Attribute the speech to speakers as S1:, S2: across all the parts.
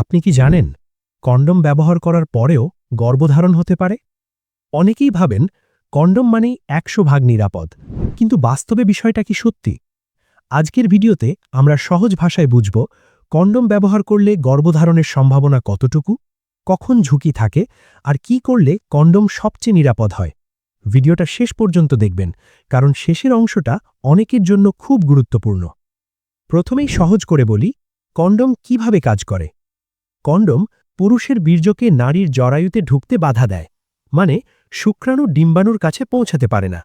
S1: আপনি কি জানেন, কন্ডম ব্যবহার করার পরেও গর্ভধারণ হতে পারে? অনেকেই ভাবেন, কন্ডম মানেই একশো ভাগ নিরাপদ। কিন্তু বাস্তবে বিষয়টা কি সত্যি? আজকের ভিডিওতে আমরা সহজ ভাষায় বুঝব, কন্ডম ব্যবহার করলে গর্ভধারণের সম্ভাবনা কতটুকু, কখন ঝুঁকি থাকে, আর কি করলে কন্ডম সবচেয়ে নিরাপদ হয়। ভিডিওটা শেষ পর্যন্ত দেখবেন, কারণ শেষের অংশটা অনেকের জন্য খুব গুরুত্বপূর্ণ। প্রথমেই সহজ করে বলি, কন্ডম কীভাবে কাজ করে? কন্ডম পুরুষের বীর্যকে নারীর জরায়ুতে ঢুকতে বাধা দেয় মানে শুক্রাণু ডিম্বাণুর কাছে পৌঁছাতে পারে না।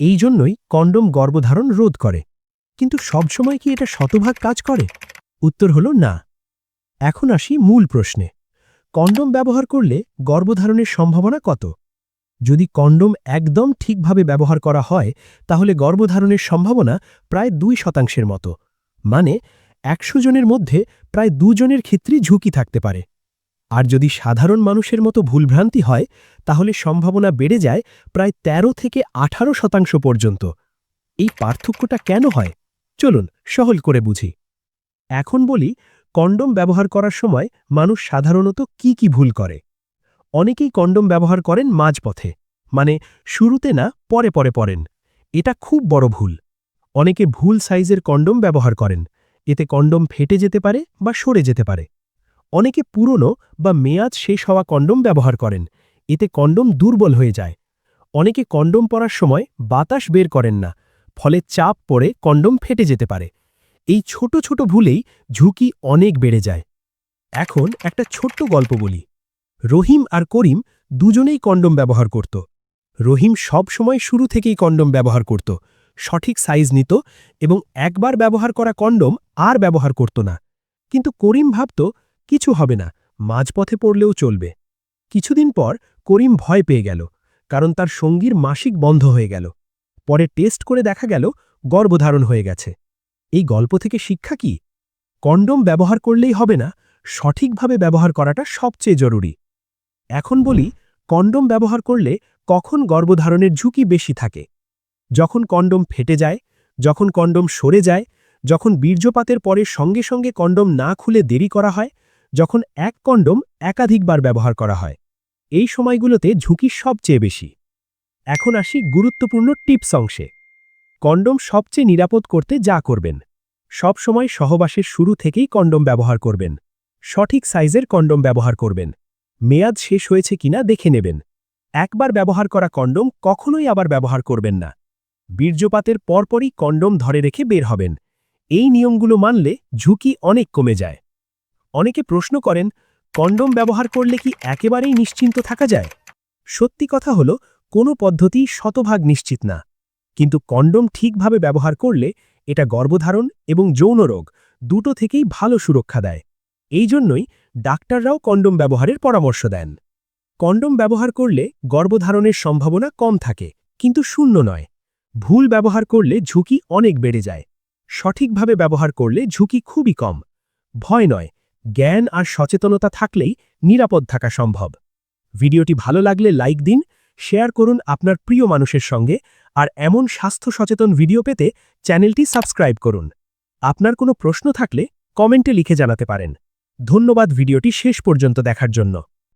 S1: এই জন্যই কন্ডম গর্ভধারণ রোধ করে। কিন্তু সবসময় কি এটা শতভাগ কাজ করে? উত্তর হল না। এখন আসি মূল প্রশ্নে। কন্ডম ব্যবহার করলে গর্ভধারণের সম্ভাবনা কত? যদি কন্ডম একদম ঠিকভাবে ব্যবহার করা হয়, তাহলে গর্ভধারণের সম্ভাবনা প্রায় দুই শতাংশের মতো মানে একশো জনের মধ্যে প্রায় দুজনের ক্ষেত্রেই ঝুঁকি থাকতে পারে। আর যদি সাধারণ মানুষের মতো ভুলভ্রান্তি হয়, তাহলে সম্ভাবনা বেড়ে যায় প্রায় ১৩ থেকে আঠারো শতাংশ পর্যন্ত। এই পার্থক্যটা কেন হয়? চলুন সহল করে বুঝি। এখন বলি, কন্ডম ব্যবহার করার সময় মানুষ সাধারণত কি কি ভুল করে? অনেকেই কন্ডম ব্যবহার করেন মাঝপথে মানে শুরুতে না, পরে পরে পড়েন। এটা খুব বড় ভুল। অনেকে ভুল সাইজের কন্ডম ব্যবহার করেন এতে কন্ডম ফেটে যেতে পারে বা সরে যেতে পারে। অনেকে পুরনো বা মেয়াদ শেষ হওয়া কন্ডম ব্যবহার করেন। এতে কন্ডম দুর্বল হয়ে যায়। অনেকে কন্ডম পরার সময় বাতাস বের করেন না, ফলে চাপ পড়ে কন্ডম ফেটে যেতে পারে। এই ছোট ছোট ভুলেই ঝুঁকি অনেক বেড়ে যায়। এখন একটা ছোট্ট গল্প বলি। রহিম আর করিম দুজনেই কন্ডম ব্যবহার করত। রহিম সব সময় শুরু থেকেই কন্ডম ব্যবহার করত। সঠিক সাইজ নিত এবং একবার ব্যবহার করা কন্ডম আর ব্যবহার করত না। কিন্তু করিম ভাবত, কিছু হবে না, মাঝপথে পড়লেও চলবে। কিছুদিন পর করিম ভয় পেয়ে গেল, কারণ তার সঙ্গীর মাসিক বন্ধ হয়ে গেল। পরে টেস্ট করে দেখা গেল, গর্ভধারণ হয়ে গেছে। এই গল্প থেকে শিক্ষা কি? কন্ডম ব্যবহার করলেই হবে না, সঠিকভাবে ব্যবহার করাটা সবচেয়ে জরুরি। এখন বলি, কন্ডম ব্যবহার করলে কখন গর্ভধারণের ঝুঁকি বেশি থাকে? যখন কন্ডম ফেটে যায়, যখন কন্ডম সরে যায় যখন বীর্যপাতের পরে সঙ্গে সঙ্গে কন্ডম না খুলে দেরি করা হয়, যখন এক কন্ডম একাধিকবার ব্যবহার করা হয়। এই সময়গুলোতে ঝুঁকি সবচেয়ে বেশি। এখন আসি গুরুত্বপূর্ণ টিপস অংশে। কন্ডম সবচেয়ে নিরাপদ করতে যা করবেন। সব সময় সহবাসের শুরু থেকেই কন্ডম ব্যবহার করবেন। সঠিক সাইজের কন্ডম ব্যবহার করবেন। মেয়াদ শেষ হয়েছে কিনা দেখে নেবেন। একবার ব্যবহার করা কন্ডম কখনোই আবার ব্যবহার করবেন না। বীর্যপাতের পরপরই কন্ডম ধরে রেখে বের হবেন। এই নিয়মগুলো মানলে ঝুঁকি অনেক কমে যায়। অনেকে প্রশ্ন করেন, কন্ডম ব্যবহার করলে কি একেবারেই নিশ্চিন্ত থাকা যায়? সত্যি কথা হল, কোনো পদ্ধতি শতভাগ নিশ্চিত না। কিন্তু কন্ডম ঠিকভাবে ব্যবহার করলে এটা গর্ভধারণ এবং যৌন রোগ দুটো থেকেই ভালো সুরক্ষা দেয়। এই জন্যই ডাক্তাররাও কন্ডম ব্যবহারের পরামর্শ দেন। কন্ডম ব্যবহার করলে গর্ভধারণের সম্ভাবনা কম থাকে, কিন্তু শূন্য নয়। ভুল ব্যবহার করলে ঝুঁকি অনেক বেড়ে যায়। সঠিকভাবে ব্যবহার করলে ঝুঁকি খুবই কম। ভয় নয়, জ্ঞান আর সচেতনতা থাকলেই নিরাপদ থাকা সম্ভব। ভিডিওটি ভালো লাগলে লাইক দিন, শেয়ার করুন আপনার প্রিয় মানুষের সঙ্গে, আর এমন স্বাস্থ্য সচেতন ভিডিও পেতে চ্যানেলটি সাবস্ক্রাইব করুন। আপনার কোনো প্রশ্ন থাকলে কমেন্টে লিখে জানাতে পারেন। ধন্যবাদ ভিডিওটি শেষ পর্যন্ত দেখার জন্য।